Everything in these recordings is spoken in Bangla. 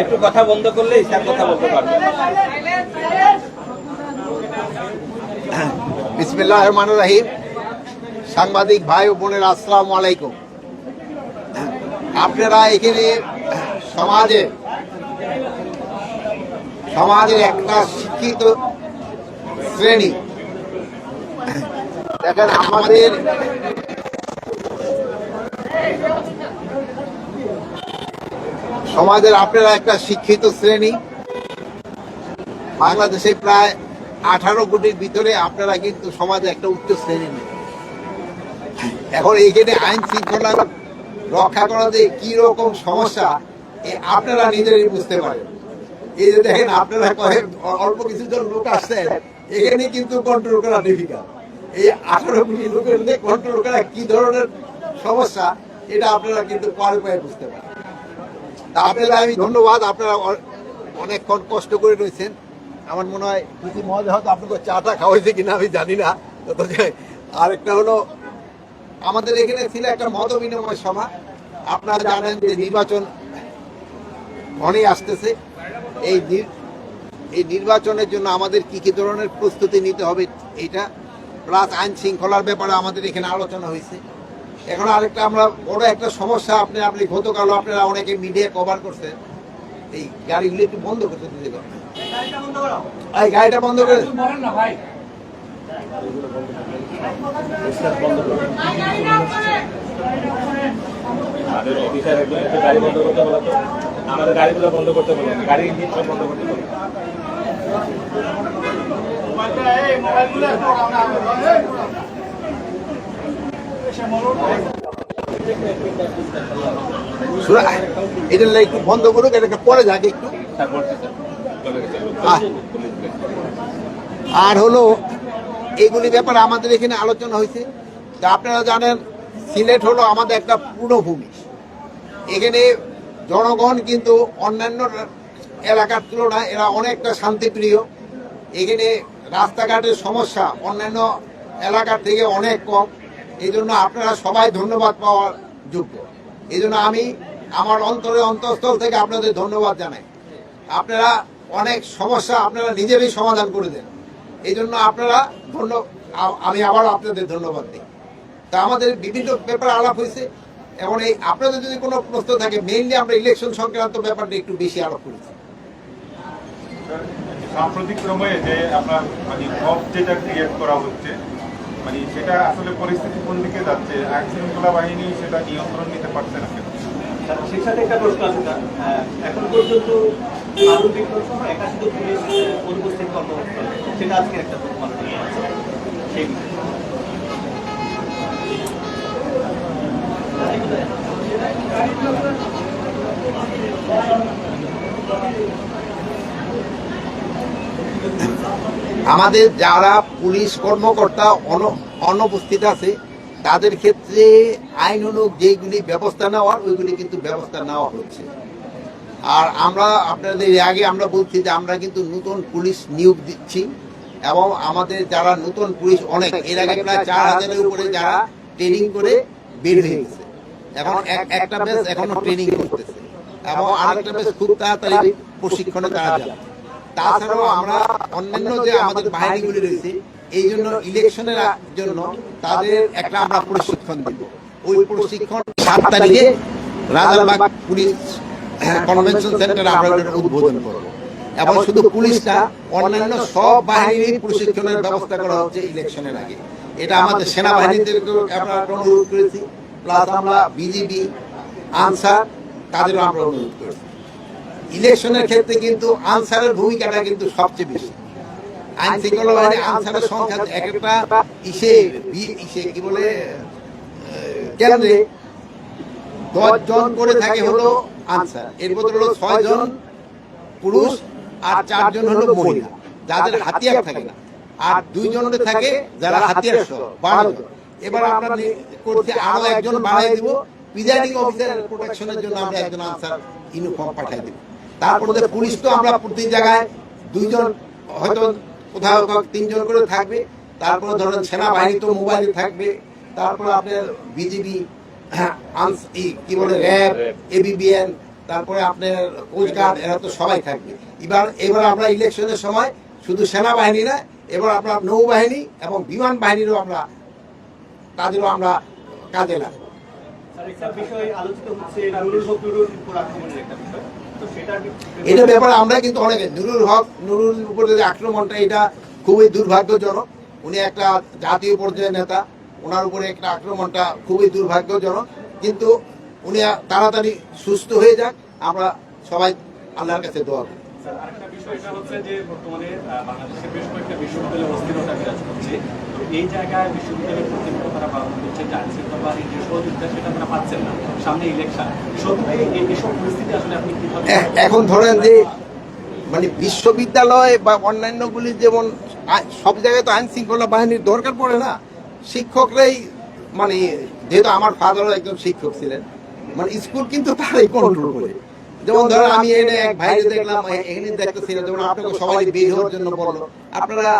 একটু কথা বন্ধ করলেই স্যার কথা বলতে পারবেন। বিসমিল্লাহ রহমান রাহিম। সাংবাদিক ভাই বোনের আসসালামু আলাইকুম। আপনারা এখানে সমাজে সমাজের একটা শিক্ষিত শ্রেণি। দেখেন আমাদের সমাজের আপনারা একটা শিক্ষিত শ্রেণি। বাংলাদেশে প্রায় আঠারো কোটির ভিতরে আপনারা কিন্তু সমাজে একটা উচ্চ শ্রেণি নেই। এখন এইখানে আইন শৃঙ্খলা রক্ষা করা যে কি রকম সমস্যা আপনারা নিজেরাই বুঝতে পারেন। এই যে দেখেন, আপনারা অল্প কিছু জন লোক আসছেন এখানে কিন্তু কন্ট্রোল করা ডিফিকাল্ট এই আঠারো কোটি লোকের কন্ট্রোল করা কি ধরনের সমস্যা, এটা আপনারা কিন্তু পরে পরে বুঝতে পারেন তা আপনারা আমি ধন্যবাদ, আপনারা অনেকক্ষণ কষ্ট করে রয়েছেন। আমার মনে হয় যদি মজা হয়তো আপনাকে চাটা খাওয়াইছে কিনা আমি জানি না। আরেকটা হলো, আমাদের এখানে ছিল একটা মত বিনিময় সভা। আপনারা জানেন যে নির্বাচন ঘনেই আসতেছে। এই এই নির্বাচনের জন্য আমাদের কি কি ধরনের প্রস্তুতি নিতে হবে এটা প্লাস আইন শৃঙ্খলার ব্যাপারে আমাদের এখানে আলোচনা হয়েছে। এখন আরেকটা আমরা বড় একটা সমস্যা আপনি আপনি গতকালও আপনারা অনেকে মিডিয়া কভার করছেন। এই গাড়িগুলো একটু বন্ধ করতে দিতে পারেন এই গাড়িটা বন্ধ করে আমাদের অফিসার একজন একটু গাড়ি বন্ধ করতে বলো তো। আমাদের গাড়িগুলো বন্ধ করতে বলো গাড়ি ইঞ্জিন সব বন্ধ করতে বলো। এটা একটু বন্ধ করুক এটাকে পরে যাক একটু। আর হলো এইগুলি ব্যাপারে আমাদের এখানে আলোচনা হয়েছে। তা আপনারা জানেন সিলেট হলো আমাদের একটা পূর্ণভূমি। এখানে জনগণ কিন্তু অন্যান্য এলাকার তুলনায় এরা অনেকটা শান্তিপ্রিয়। এখানে রাস্তাঘাটের সমস্যা অন্যান্য এলাকার থেকে অনেক কম। এই জন্য আপনারা সবাই ধন্যবাদ পাওয়ার যোগ্য। এই জন্য আমি আমার অন্তরে অন্তঃস্থল থেকে আপনাদের ধন্যবাদ জানাই। আপনারা অনেক সমস্যা আপনারা নিজেরই সমাধান করে দেন। এই জন্য আপনারা ধন্য আমি আবার আপনাদের ধন্যবাদ দিই। তা আমাদের বিভিন্ন ব্যাপারে আলাপ হয়েছে। এবং এই আপনাদের যদি কোনো প্রশ্ন থাকে মেইনলি আমরা ইলেকশন সংক্রান্ত ব্যাপারটা একটু বেশি আলাপ করেছি সাম্প্রতিক সময়ে যে আপনার মানে ক্ষোভ যেটা ক্রিয়েট করা হচ্ছে মানে সেটা আসলে পরিস্থিতি কোন দিকে যাচ্ছে আইন শৃঙ্খলা বাহিনী সেটা নিয়ন্ত্রণ নিতে পারছে না কেন? সেই সাথে একটা প্রশ্ন আছে স্যার আহ, এখন পর্যন্ত আলু বিক্রয় সহ একাশিত পুলিশ অনুপস্থিত কর্মস্থলে সেটা আজকে একটা প্রমাণ আছে সেই বিষয়ে। আমাদের যারা পুলিশ কর্মকর্তা অনুপস্থিত আছে, তাদের ক্ষেত্রে আইন অনুক যেগুলি ব্যবস্থা নেওয়ার, ওইগুলি কিন্তু ব্যবস্থা নেওয়া হচ্ছে। আর আমরা আপনাদের আগে আমরা বলছি যে আমরা কিন্তু নতুন পুলিশ নিয়োগ দিচ্ছি এবং আমাদের যারা নতুন পুলিশ অনেক, এর আগে প্রায় চার হাজারের উপরে যারা ট্রেনিং করে বের হয়ে গেছে। এখন একটা বেশ এখনও ট্রেনিং করতেছে। এবং আরেকটা বেশ খুব তাড়াতাড়ি প্রশিক্ষণে তারা যাবে। তাছাড়াও আমরা অন্যান্য যে আমাদের বাহিনীগুলি রয়েছে এই জন্য ইলেকশনের জন্য তাদের একটা আমরা প্রশিক্ষণ দিব। ওই প্রশিক্ষণ সাত তারিখে রাজারবাগ পুলিশ কনভেনশন সেন্টারে আমরা উদ্বোধন করব। এবং শুধু পুলিশটা অন্যান্য সব বাহিনীর প্রশিক্ষণের ব্যবস্থা করা হচ্ছে ইলেকশনের আগে। এটা আমাদের সেনাবাহিনীদেরকেও আমরা অনুরোধ করেছি। প্লাস আমরা বিজিবি আনসার তাদেরও আমরা অনুরোধ করেছি। ইলেকশনের ক্ষেত্রে কিন্তু আনসারের ভূমিকাটা কিন্তু সবচেয়ে বেশি। আইন শৃঙ্খলা বাহিনী আনসারের সংখ্যা এক একটা ইসে ইসে, কি বলে কেন্দ্রে দশ জন করে থাকে হলো আনসার। এর মধ্যে হলো ছয় জন পুরুষ আর চারজন হলো মহিলা। যাদের হাতিয়ার থাকে না। আর দুইজনের থাকে যারা হাতিয়ার সহ বারো জন। এবার আমরা করছি আরও একজন বাড়াই দিব। প্রিজাইডিং অফিসার প্রোটেকশনের জন্য আমরা একজন আনসার ইউনিফর্ম পাঠাই দিব। তারপরে পুলিশ তো আমরা প্রতি জায়গায় দুইজন হয়তো কোথাও তিনজন করে থাকবে। তারপরে ধরেন সেনাবাহিনী তো মোবাইলে থাকবে। তারপরে আপনার বিজিবি কি বলে র্যাব এবিবিএন তারপরে আপনার কোস্টগার্ড এরা তো সবাই থাকবে। এবার এবার আমরা ইলেকশনের সময় শুধু সেনাবাহিনী না এবার আপনার নৌবাহিনী এবং বিমান বাহিনীরও আমরা তাদেরও আমরা কাজে লাগাবো। আলোচিত হচ্ছে একটা বিষয়? এটা ব্যাপারে আমরা কিন্তু অনেক নুরুল হক, নুরুল উপরে আক্রমণটা, এটা খুবই দুর্ভাগ্যজনক। উনি একটা জাতীয় পর্যায়ের নেতা। ওনার উপরে একটা আক্রমণটা খুবই দুর্ভাগ্যজনক। কিন্তু উনি তাড়াতাড়ি সুস্থ হয়ে যাক। আমরা সবাই আল্লাহর কাছে দোয়া করি। এখন ধরেন যে মানে বিশ্ববিদ্যালয় বা অন্যান্যগুলি যেমন সব জায়গায় তো আইন শৃঙ্খলা বাহিনীর দরকার পড়ে না, শিক্ষকরাই মানে যেহেতু আমার ফাদারও একজন শিক্ষক ছিলেন মানে স্কুল কিন্তু তারাই কন্ট্রোল করে। যেমন ধরেন আমি এনে এক ভাইরে দেখলাম এখানে দেখতেছিলাম যেমন আপনাকে সবাই বের হওয়ার জন্য বলল আপনারা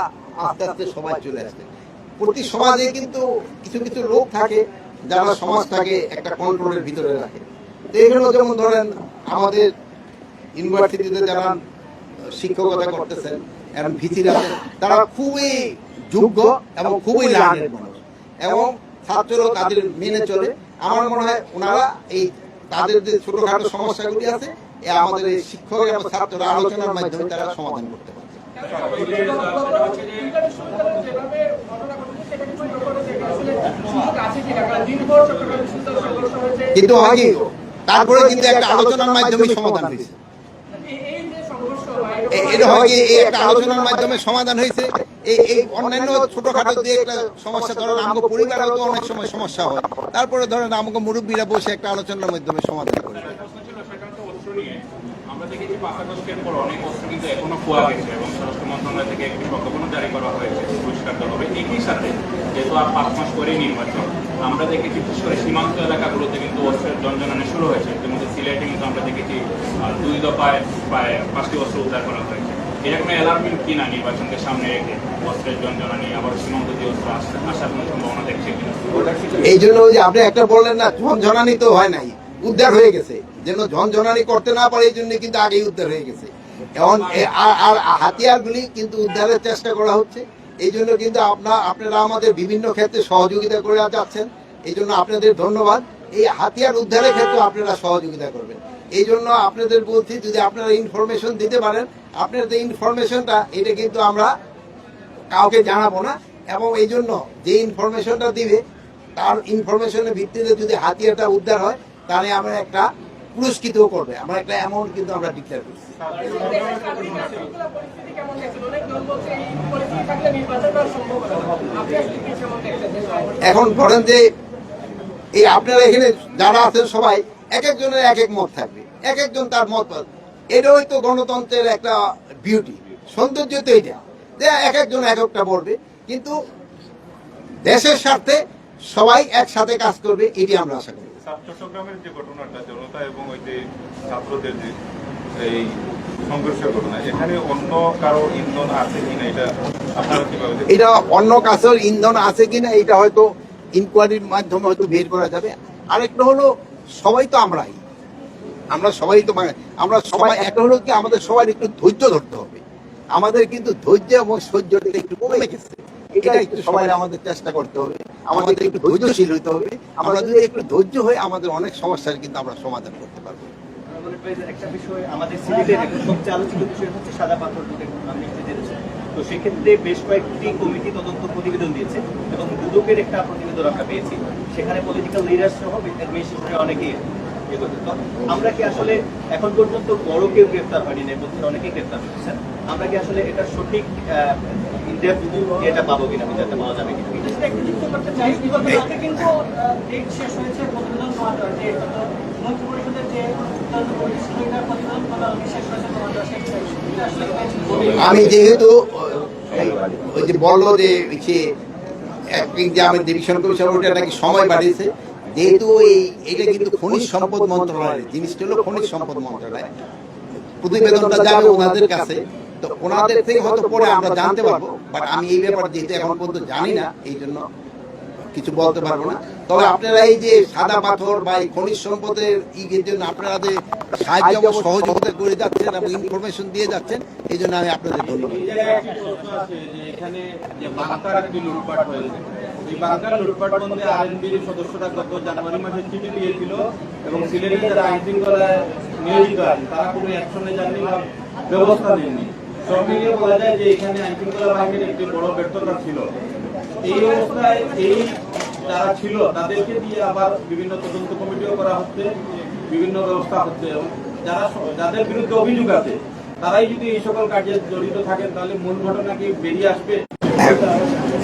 আস্তে আস্তে সবাই চলে আসবেন প্রতি সমাজে কিন্তু কিছু কিছু লোক থাকে যারা সমাজটাকে একটা কন্ট্রোলের ভিতরে রাখে। তো এখানেও যেমন ধরেন আমাদের ইউনিভার্সিটিতে যারা শিক্ষকতা করতেছেন এবং আছেন তারা খুবই যোগ্য এবং খুবই লার্নের মানুষ। এবং ছাত্ররাও তাদের মেনে চলে। আমার মনে হয় ওনারা এই তাদের যে ছোটখাটো সমস্যাগুলি আছে এ আমাদের এই শিক্ষক এবং ছাত্ররা আলোচনার মাধ্যমে তারা সমাধান করতে কিন্তু হয় কি তারপরে কিন্তু একটা আলোচনার মাধ্যমে সমাধান হয়েছে। এটা হয় কি একটা আলোচনার মাধ্যমে সমাধান হয়েছে? এই এই অন্যান্য ছোটখাটো যে একটা সমস্যা ধরেন আমাকে অনেক সময় সমস্যা হয়। তারপরে ধরেন আমাকে মুরব্বীরা বসে একটা আলোচনার মাধ্যমে সমাধান করে আমরা দেখেছি থেকে একটি জারি করা হয়েছে পরিষ্কার করা হবে সাথে যেহেতু পাঁচ মাস পরে নির্বাচন, আমরা দেখেছি বিশেষ করে সীমান্ত এলাকাগুলোতে কিন্তু অস্ত্রের জঞ্জনানি শুরু হয়েছে। ইতিমধ্যে সিলেটে কিন্তু আমরা দেখেছি দুই দফায় প্রায় পাঁচটি অস্ত্র উদ্ধার করা হয়েছে। এরকম অ্যালার্মিং কিনা নির্বাচনকে সামনে রেখে অস্ত্রের জঞ্জনানি আবার সীমান্ত কোনো সম্ভাবনা দেখছে কিনা? এই জন্য ওই যে আপনি একটা বললেন না ঝনঝনানি তো হয় নাই, উদ্ধার হয়ে গেছে। যেন ঝনঝনানি করতে না পারে এই জন্য কিন্তু আগেই উদ্ধার হয়ে গেছে। এখন আর- আর হাতিয়ারগুলি কিন্তু উদ্ধারের চেষ্টা করা হচ্ছে। এই জন্য কিন্তু আপনার আপনারা আমাদের বিভিন্ন ক্ষেত্রে সহযোগিতা করে যাচ্ছেন। এই জন্য আপনাদের ধন্যবাদ। এই হাতিয়ার উদ্ধারের ক্ষেত্রে আপনারা সহযোগিতা করবেন। এই জন্য আপনাদের বলছি, যদি আপনারা ইনফরমেশন দিতে পারেন আপনাদের ইনফরমেশনটা এটা কিন্তু আমরা কাউকে জানাব না। এবং এই জন্য যে ইনফরমেশনটা দিবে, তার ইনফরমেশনের ভিত্তিতে যদি হাতিয়ারটা উদ্ধার হয়, তাহলে আমরা একটা পুরস্কৃত করবে। আমরা একটা অ্যামাউন্ট কিন্তু আমরা ডিক্লেয়ার করছি। এখন ধরেন যে, এই আপনারা এখানে যারা আছেন সবাই, এক একজনের এক এক মত থাকবে। এক একজন তার মত পাবে। এটাই তো গণতন্ত্রের একটা বিউটি সৌন্দর্য তো এটা যে এক একজন এক একটা বলবে। কিন্তু দেশের স্বার্থে সবাই একসাথে কাজ করবে এটি আমরা আশা করি। স্যার, চট্টগ্রামের যে ঘটনাটা জনতা এবং ওই যে ছাত্রদের যে এই সংঘর্ষের ঘটনা এখানে অন্য কারও ইন্ধন আছে কিনা এটা আপনারা কীভাবে এটা অন্য কাছের ইন্ধন আছে কিনা এটা হয়তো ইনকোয়ারির মাধ্যমে হয়তো বের করা যাবে। আরেকটা হলো সবাই তো আমরাই। আমরা সবাই তো মানে আমরা সবাই একটা হলো কি আমাদের সবাই একটু ধৈর্য ধরতে হবে। আমাদের কিন্তু ধৈর্য এবং সহ্যটা একটু কমে গেছে। এটা একটু সবাই আমাদের চেষ্টা করতে হবে। আমাদের একটু ধৈর্যশীল হতে হবে। আমরা যদি একটু ধৈর্য হয়ে আমাদের অনেক সমস্যার কিন্তু আমরা সমাধান করতে পারব। করি যে একটা বিষয় আমাদের সিলেটের সবচেয়ে আলোচিত বিষয় হচ্ছে সাদা পাথর দুটো নিতে জেনেছে তো সেক্ষেত্রে বেশ কয়েকটি কমিটি তদন্ত প্রতিবেদন দিয়েছে এবং দুদকের একটা প্রতিবেদন আমরা পেয়েছি। সেখানে পলিটিক্যাল লিডার সহ অনেকেই। তো আমরা কি আসলে এখন পর্যন্ত বড় কেউ গ্রেফতার হয়নি? না বলছেন অনেকেই গ্রেফতার হয়েছেন। আমরা কি আসলে এটা সঠিক এটা পাবো কিনা বিচারটা পাওয়া যাবে কিনা? কিন্তু শেষ হয়েছে। আমি যেহেতু ওই যে বলল যে সে আমাদের ডিভিশন কমিশন ওটা নাকি সময় বাড়িয়েছে যেহেতু এই এটা কিন্তু খনিজ সম্পদ মন্ত্রণালয়, জিনিসটা হলো খনিজ সম্পদ মন্ত্রণালয়। প্রতিবেদনটা যাবে ওনাদের কাছে, তো ওনাদের থেকে হয়তো পরে আমরা জানতে পারব বাট আমি এই ব্যাপারে যেহেতু এখন পর্যন্ত জানি না, এই জন্য কিছু বলতে পারব না। তবে আপনারা এই যে সাদা পাথর বা এই খনিজ সম্পদের ইয়ের জন্য আপনারা যে সাহায্য সহযোগিতা করে যাচ্ছেন এবং ইনফরমেশন দিয়ে যাচ্ছেন, এই জন্য আমি আপনাদের ধন্যবাদ। এই বাংকার লুটপাট আরএনবির সদস্যরা গত জানুয়ারি মাসে চিঠি দিয়েছিল এবং সিলেটে যারা আইন শৃঙ্খলায় নিয়োজিত আছে তারা কোনো অ্যাকশনে যাননি বা ব্যবস্থা নেননি। সব মিলিয়ে বলা যায় যে এখানে আইন বাহিনীর একটি বড় ব্যর্থতা ছিল। এই অবস্থায় এই যারা ছিল, তাদেরকে দিয়ে আবার বিভিন্ন তদন্ত কমিটিও করা হচ্ছে, বিভিন্ন ব্যবস্থা হচ্ছে এবং যারা যাদের বিরুদ্ধে অভিযোগ আছে, তারাই যদি এই সকল কাজে জড়িত থাকেন, তাহলে মূল ঘটনা কি বেরিয়ে আসবে?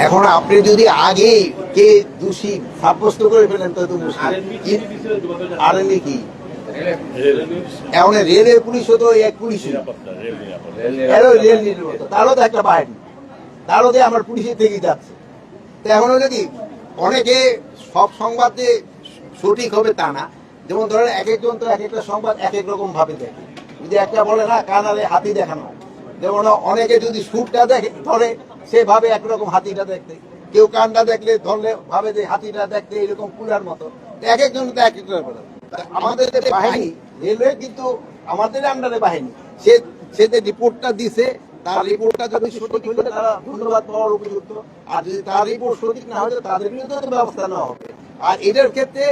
এখন আপনি যদি আগে কে দোষী সাব্যস্ত করে ফেলেন, তো তো মুশকিল। আর কি? এখন রেলের পুলিশও তো এক এরও রেল নিরাপত্তা তারও তো একটা বাহিনী। তারও তো আমার পুলিশের থেকেই যাচ্ছে তো এখন হলো অনেকে সব সংবাদ যে সঠিক হবে তা না। যেমন ধরেন এক একজন তো এক একটা সংবাদ এক এক রকম ভাবে দেখে। যদি একটা বলে না কানারে হাতি দেখানো যেমন অনেকে যদি সুটটা দেখে, ধরে সেভাবে একরকম হাতিটা দেখতে। কেউ কানটা দেখলে ধরলে ভাবে যে হাতিটা দেখতে এরকম কুলার মতো। এক একজন এক আমাদের যে বাহিনী, রেলওয়ে কিন্তু আমাদের আন্ডারে বাহিনী। সে সে যে রিপোর্টটা দিছে, তার রিপোর্টটা যদি সঠিক তারা ধন্যবাদ পাওয়ার উপযুক্ত। আর যদি তার রিপোর্ট সঠিক না হলে তাদের বিরুদ্ধে ব্যবস্থা নেওয়া হবে। আর এটার ক্ষেত্রে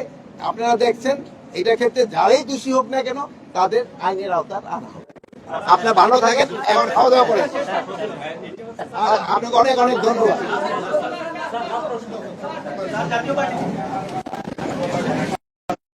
আপনারা দেখছেন এটার ক্ষেত্রে যারাই দোষী হোক না কেন, তাদের আইনের আওতার আনা হবে। আপনার ভালো থাকেন এখন খাওয়া দাওয়া করেন আপনাকে অনেক অনেক ধন্যবাদ।